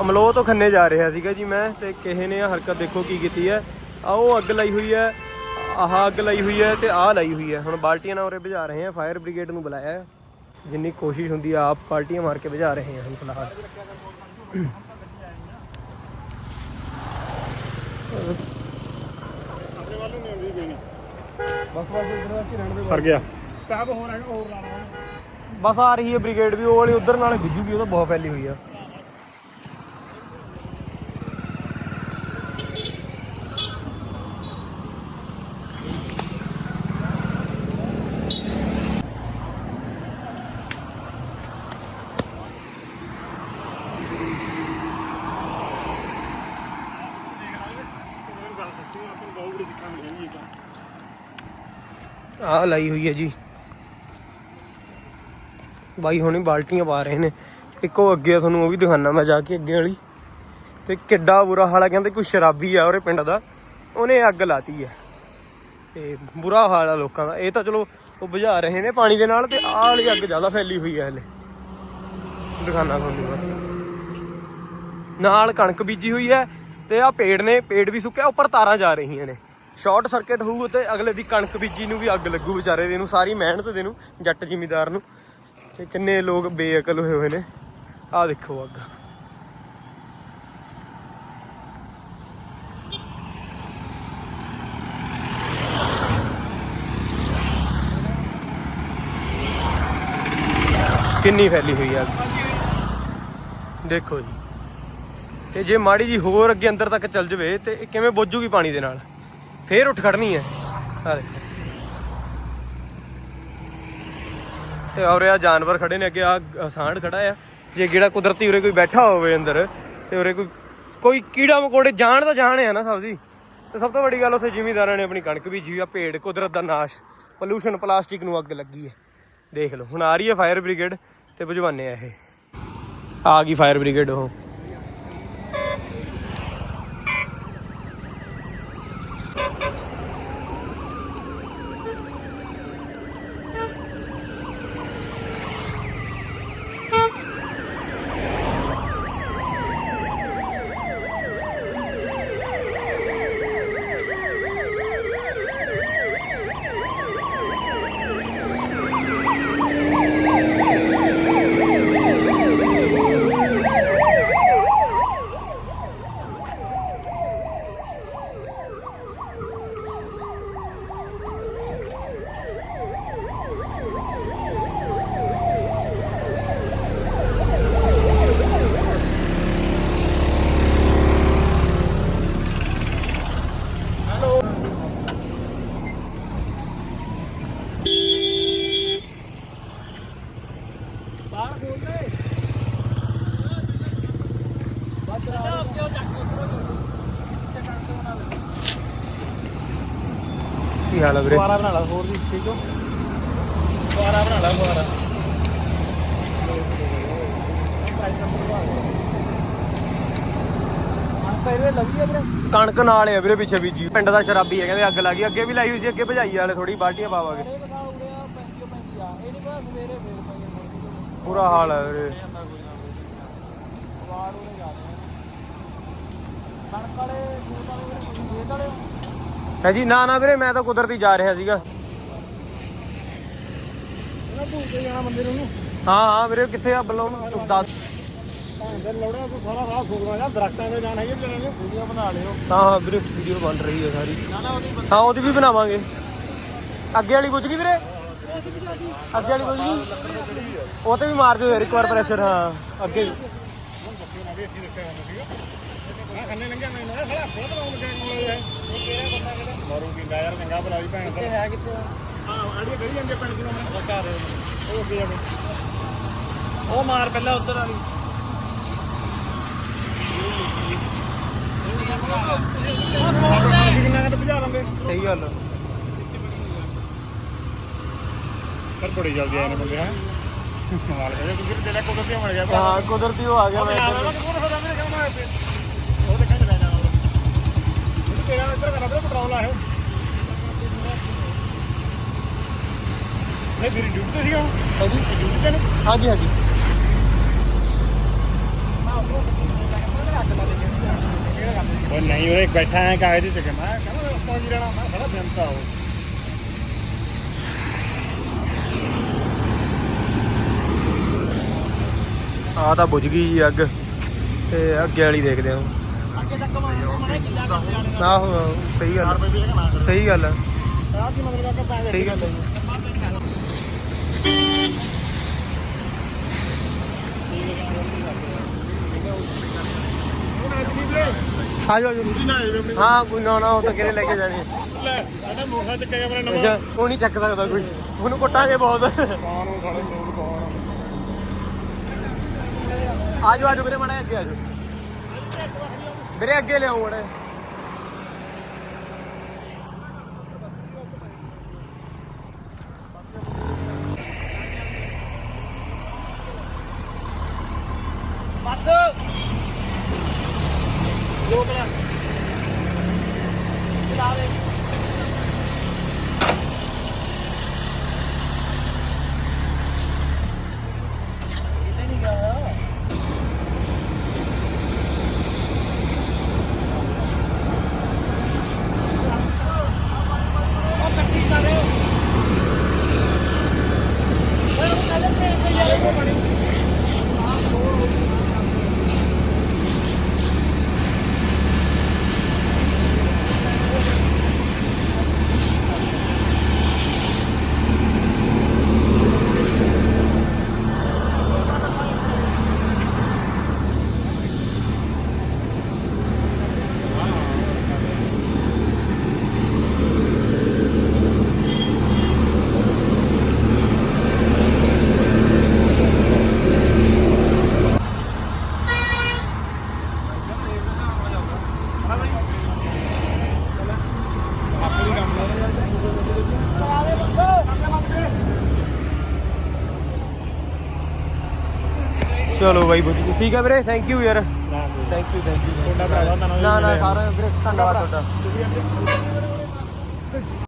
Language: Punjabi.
ਅਮਲੋ ਤੋਂ ਖੰਨੇ ਜਾ ਰਿਹਾ ਸੀਗਾ ਜੀ ਮੈਂ ਤੇ ਕਿਸੇ ਨੇ ਹਰਕਤ ਦੇਖੋ ਕੀ ਕੀਤੀ ਹੈ। ਆ ਉਹ ਅੱਗ ਲਾਈ ਹੋਈ ਹੈ ਆਹ ਅੱਗ ਲਾਈ ਹੋਈ ਹੈ ਤੇ ਆਹ ਲਾਈ ਹੋਈ ਹੈ। ਹੁਣ ਬਾਲਟੀਆਂ ਨਾਲ ਉਰੇ ਭਜਾ ਰਹੇ ਆ ਫਾਇਰ ਬ੍ਰਿਗੇਡ ਨੂੰ ਬੁਲਾਇਆ ਜਿੰਨੀ ਕੋਸ਼ਿਸ਼ ਹੁੰਦੀ ਆ ਆਪ ਪਾਰਟੀਆਂ ਮਾਰ ਕੇ ਭਜਾ ਰਹੇ ਆ ਹੁਣ ਫਿਲਹਾਲ। ਬਸ ਬਸ ਇਧਰ ਆ ਰਹਿਣ ਦੇ ਸਰ ਗਿਆ। ਤਾਂ ਹੋਰ ਹੋਰ ਲਾਣਾ ਬਸ ਆ ਰਹੀ ਹੈ ਬ੍ਰਿਗੇਡ ਵੀ ਉਹ ਵਾਲੀ ਉਧਰ ਨਾਲ ਗਿੱਜੂਗੀ ਉਹ ਤਾਂ ਬਹੁਤ ਫੈਲੀ ਹੋਈ ਆ। ਆਹ ਲਾਈ ਹੋਈ ਹੈ ਜੀ। ਬਾਈ ਹੁਣੇ ਬਾਲਟੀਆਂ ਪਾ ਰਹੇ ਨੇ। ਇੱਕੋ ਅੱਗੇ ਆ, ਤੁਹਾਨੂੰ ਉਹ ਵੀ ਦਿਖਾਣਾ ਮੈਂ ਜਾ ਕੇ ਅੱਗੇ ਵਾਲੀ। ਤੇ ਕਿੱਡਾ ਬੁਰਾ ਹਾਲ ਆ ਕਹਿੰਦੇ ਕੋਈ ਸ਼ਰਾਬੀ ਆ ਉਹਰੇ ਪਿੰਡ ਦਾ। ਉਹਨੇ ਅੱਗ ਲਾਤੀ ਹੈ ਤੇ ਬੁਰਾ ਹਾਲ ਆ ਲੋਕਾਂ ਦਾ। ਇਹ ਤਾਂ ਚਲੋ ਉਹ ਬੁਝਾ ਰਹੇ ਨੇ ਪਾਣੀ ਦੇ ਨਾਲ ਤੇ ਆਹ ਵਾਲੀ ਅੱਗ ਜ਼ਿਆਦਾ ਫੈਲੀ ਹੋਈ ਹੈ ਹਲੇ। ਦਿਖਾਣਾ ਤੁਹਾਨੂੰ ਮੈਂ। ਨਾਲ ਕਣਕ ਬੀਜੀ ਹੋਈ ਹੈ ਤੇ ਆ ਪੇੜ ਨੇ ਪੇੜ ਵੀ ਸੁੱਕਿਆ ਉੱਪਰ ਤਾਰਾਂ ਜਾ ਰਹੀਆਂ ਨੇ। ਸ਼ਾਰਟ ਸਰਕਟ ਹੋਊ ਤੇ ਅਗਲੇ ਦੀ ਕਣਕ ਬੀਜੀ ਨੂੰ ਵੀ ਅੱਗ ਲੱਗੂ ਵਿਚਾਰੇ ਦੇ ਨੂੰ, ਸਾਰੀ ਮਿਹਨਤ ਦੇ ਨੂੰ, ਜੱਟ ਜ਼ਿਮੀਦਾਰ ਨੂੰ। ਤੇ ਕਿੰਨੇ ਲੋਕ ਬੇਅਕਲ ਹੋਏ ਹੋਏ ਨੇ। ਆਹ ਦੇਖੋ ਅੱਗ। ਕਿੰਨੀ ਫੈਲੀ ਹੋਈ ਆ ਅੱਗ। ਦੇਖੋ ਜੀ। ਤੇ ਜੇ ਮਾੜੀ ਜੀ ਹੋਰ ਅੱਗੇ ਅੰਦਰ ਤੱਕ ਚੱਲ ਜਵੇ, ਤੇ ਕਿਵੇਂ ਬੁੱਝੂਗੀ ਪਾਣੀ ਦੇ ਨਾਲ? ਫੇਰ ਉੱਠ ਖੜਨੀ ਹੈ। ਆ ਦੇਖੋ। ਤੇ ਔਰ ਆ ਜਾਨਵਰ ਖੜੇ ਨੇ ਅੱਗੇ ਆ ਸਾਂਢ ਖੜਾ ਆ। ਜੇ ਜਿਹੜਾ ਕੁਦਰਤੀ ਉਰੇ ਕੋਈ ਬੈਠਾ ਹੋਵੇ ਅੰਦਰ, ਤੇ ਉਰੇ ਕੋਈ ਕੋਈ ਕੀੜਾ ਮਕੋੜੇ ਜਾਣ ਤਾਂ ਜਾਣ ਆ ਨਾ ਸਭ ਦੀ। ਤੇ ਸਭ ਤੋਂ ਵੱਡੀ ਗੱਲ ਉੱਥੇ ਜ਼ਿਮੀਂਦਾਰਾਂ ਨੇ ਆਪਣੀ ਕਣਕ ਬੀਜੀ ਆ ਪੇੜ ਕੁਦਰਤ ਦਾ ਨਾਸ਼। ਪੋਲੂਸ਼ਨ ਪਲਾਸਟਿਕ ਨੂੰ ਅੱਗ ਲੱਗੀ ਹੈ। ਦੇਖ ਲਓ, ਹੁਣ ਆ ਰਹੀ ਹੈ ਫਾਇਰ ਬ੍ਰਿਗੇਡ ਤੇ ਭਜਵਾਨੇ ਆ ਇਹ। ਆ ਗਈ ਫਾਇਰ ਬ੍ਰਿਗੇਡ ਉਹ। ਕੀ ਹਾਲ ਹੈ ਵੀਰੇ? ਦੁਬਾਰਾ ਬਣਾ ਲਾ ਹੋਰ ਵੀ ਠੀਕ ਹੋ? ਦੁਬਾਰਾ ਬਣਾ ਲਾ ਦੁਬਾਰਾ। ਪਹਿਲੇ ਲੱਗੀ ਆ ਵੀਰੇ? ਕਣਕ ਨਾਲ ਆ ਵੀਰੇ ਪਿੱਛੇ ਬੀਜੀ। ਪਿੰਡ ਦਾ ਸ਼ਰਾਬੀ ਹੈ ਕਹਿੰਦੇ ਅੱਗ ਲੱਗੀ ਅੱਗੇ ਵੀ ਲਾਈ ਹੋਈ ਸੀ ਅੱਗੇ ਭਜਾਈ ਵਾਲੇ ਥੋੜੀ ਬਾਲਟੀਆਂ ਪਾਵਾਂਗੇ। ਇਹ ਬਤਾ ਉਰੇ ਆ। ਹੈ ਜੀ ਨਾ ਨਾ ਵੀਰੇ ਮੈਂ ਤਾਂ ਕੁਦਰਤੀ ਜਾ ਰਿਹਾ ਸੀਗਾ। ਇਹਨਾਂ ਜਾਣਾ ਹਾਂ ਹਾਂ ਵੀਰੇ ਕਿੱਥੇ ਆ? ਬਲੋਂ ਦੱਸ। ਭਾਂਦੇ ਲੋੜਾ ਤੂੰ ਸਾਰਾ ਰਾਹ ਸੁਣਵਾ ਜਾ ਦਰਖਤਾਂ ਦੇ ਜਾਣਾ ਹੈ ਜਿਹੜੇ ਨੇ। ਵੀਡੀਓ ਬਣਾ ਲਿਓ। ਹਾਂ ਹਾਂ ਵੀਰੇ ਵੀਡੀਓ ਬਣ ਰਹੀ ਹੈ ਸਾਰੀ। ਨਾ ਨਾ ਉਹਦੀ ਹਾਂ ਉਹਦੀ ਵੀ ਬਣਾਵਾਂਗੇ। ਅੱਗੇ ਵਾਲੀ ਬੁੱਝ ਗਈ ਵੀਰੇ? ਅੱਗੇ ਵਾਲੀ ਬੁੱਝ ਗਈ ਉਹ ਤੇ ਵੀ ਮਾਰ ਦਿਓ ਇੱਕ ਵਾਰ ਪ੍ਰੈਸ਼ਰ ਹਾਂ ਅੱਗੇ ਵੀ। ਮੈਂ ਖੰਨੇ ਲੰਘਿਆ ਮੈਂ ਨਾ ਖੜਾ ਖੋਦ ਲਾਉਣ ਲੱਗਾ ਕੋਲੇ ਹੈ ਇਹ ਕਿਹੜਾ ਬੰਦਾ ਕਿਹਦਾ ਮਾਰੂ ਕੀ ਯਾਰ ਚੰਗਾ ਬੁਲਾ ਵੀ ਭੈਣ ਦਾ ਹੈ ਕਿੱਥੇ ਹਾਂ ਆੜੀ ਕਰੀ ਜਾਂਦੇ ਪਿੰਡ ਨੂੰ ਮੈਂ ਘਰ ਉਹ ਅੱਗੇ ਜਾਵੇ ਉਹ ਮਾਰ ਪਹਿਲਾਂ ਉਧਰ ਵਾਲੀ ਸਹੀ ਗੱਲ ਪਰ ਬੜੀ ਜਲਦੀ ਆਏ ਨੇ ਬੰਦੇ ਹੈ ਕਮਾਲ ਕਰੇ ਕਿਉਂਕਿ ਤੇਰਾ ਕੋਲ ਕਿੱਥੇ ਗਿਆ ਹਾਂ ਕੁਦਰਤੀ ਉਹ ਆ ਗਿਆ ਮੈਂ ਤੇਰਾ ਇੱਧਰ ਕਰਨਾ ਪੜਾ ਪੈਟਰੋਲ ਆਇਓ ਨਹੀਂ ਮੇਰੀ ਡਿਊਟੀ ਤੇ ਸੀਗਾ ਹਾਂਜੀ। ਡਿਊਟੀ ਤੇ ਨੇ? ਹਾਂਜੀ ਹਾਂਜੀ। ਮੈਂ ਉਧਰੋਂ ਉਹ ਨਹੀਂ ਉਹ ਬੈਠਾ ਹੈ ਕਾਗਜ਼ ਤੇ ਮੈਂ ਕਹਿੰਦਾ ਰਸਤਾ ਕੀ ਰਹਿਣਾ ਮੈਂ ਖੜਾ ਬੇਨਤਾ ਉਹ। ਆ ਤਾਂ ਬੁਝ ਗਈ ਜੀ ਅੱਗ। ਤੇ ਅੱਗੇ ਵਾਲੀ ਦੇਖਦੇ ਹਾਂ। ਅੱਗੇ ਤੱਕ ਮਾਰੇ ਕਿੱਲਾ ਕਰਦੇ ਆਹੋ ਸਹੀ ਗੱਲ ਨਾ ਸਹੀ ਗੱਲ ਆ, ਆਹ ਕੀ ਮਤਲਬ ਆ ਕਿ ਪੈਸੇ ਸਹੀ ਗੱਲ ਹੈ ਜੀ। ਆ ਜਾਓ ਜੀ ਹਾਂ। ਕੋਈ ਨਾ ਨਾ ਉਹ ਤਾਂ ਕਿਹਨੇ ਲੈ ਕੇ ਜਾਣੀ। ਹੈ। ਲੈ ਸਾਡਾ ਮੋਖਾ ਚੱਕਿਆ ਮੇਰਾ ਨਵਾਂ। ਅੱਛਾ ਉਹ ਨਹੀਂ ਚੱਕ ਸਕਦਾ ਕੋਈ। ਉਹਨੂੰ ਕੁੱਟਾਂਗੇ ਬਹੁਤ। ਕੌਣ ਉਹ ਸਾਲੇ ਲੋਕ ਕੌਣ ਆ ਜਾਓ ਆ ਜਾਓ ਵੀਰੇ ਮੜਾ ਅੱਗੇ ਆ ਜਾਓ। ਵੀਰੇ ਅੱਗੇ ਲਿਆਓ ਮੜੇ ਬਸ। ਲੋਕ ਲੈ। ਚਲਾ ਦੇ। ਚਲੋ ਬਾਈ ਬੁੱਝ ਗਈ ਠੀਕ ਹੈ ਵੀਰੇ? ਥੈਂਕ ਯੂ ਯਾਰ। ਥੈਂਕ ਯੂ ਥੈਂਕ ਯੂ ਤੁਹਾਡਾ ਨਾ ਨਾ ਸਾਰਾ ਵੀਰੇ ਧੰਨਵਾਦ ਤੁਹਾਡਾ।